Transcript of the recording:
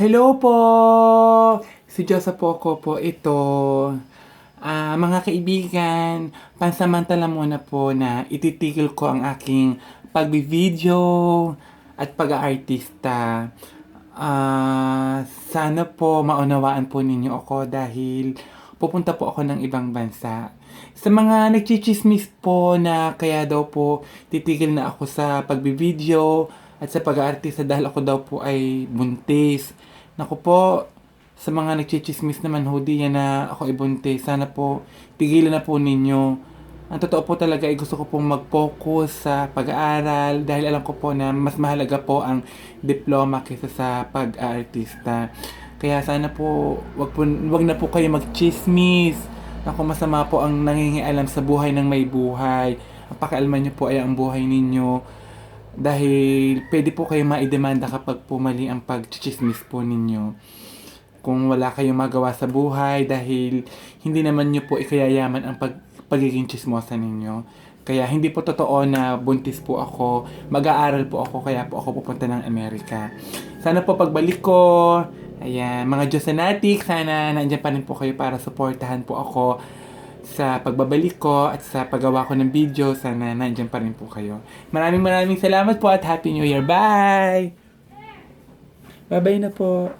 Hello po! Si Josa po ako po ito. Ah, mga kaibigan, pansamantala muna po na ititigil ko ang aking pagbi-video at pag-aartista. Ah, sana po maunawaan po ninyo ako dahil pupunta po ako ng ibang bansa. Sa mga nagchichismis po na kaya daw po titigil na ako sa pagbibideo at sa pag-aartista dahil ako daw po ay buntis. Naku po, sa mga nagchichismis naman ho diyan na ako ay buntis, sana po tigilan na po ninyo. Ang totoo po talaga ay gusto ko pong mag-focus sa pag-aaral dahil alam ko po na mas mahalaga po ang diploma kaysa sa pag-aartista. Kaya sana po, wag, po, wag na po kayo mag-chismis. Ako masama po ang nangingialam sa buhay ng may buhay. Ang pakialaman niyo po ay ang buhay ninyo. Dahil pwede po kayo maidemanda kapag po mali ang pag-chismis po ninyo. Kung wala kayong magawa sa buhay dahil hindi naman niyo po ikayayaman ang pag, pagiging chismosa ninyo. Kaya hindi po totoo na buntis po ako. Mag-aaral po ako kaya po ako pupunta ng Amerika. Sana po pagbalik ko, ayan, mga Diyosanatics, sana nandiyan pa rin po kayo para suportahan po ako sa pagbabalik ko at sa paggawa ko ng video. Sana nandiyan pa rin po kayo. Maraming maraming salamat po at Happy New Year. Bye! Bye-bye na po.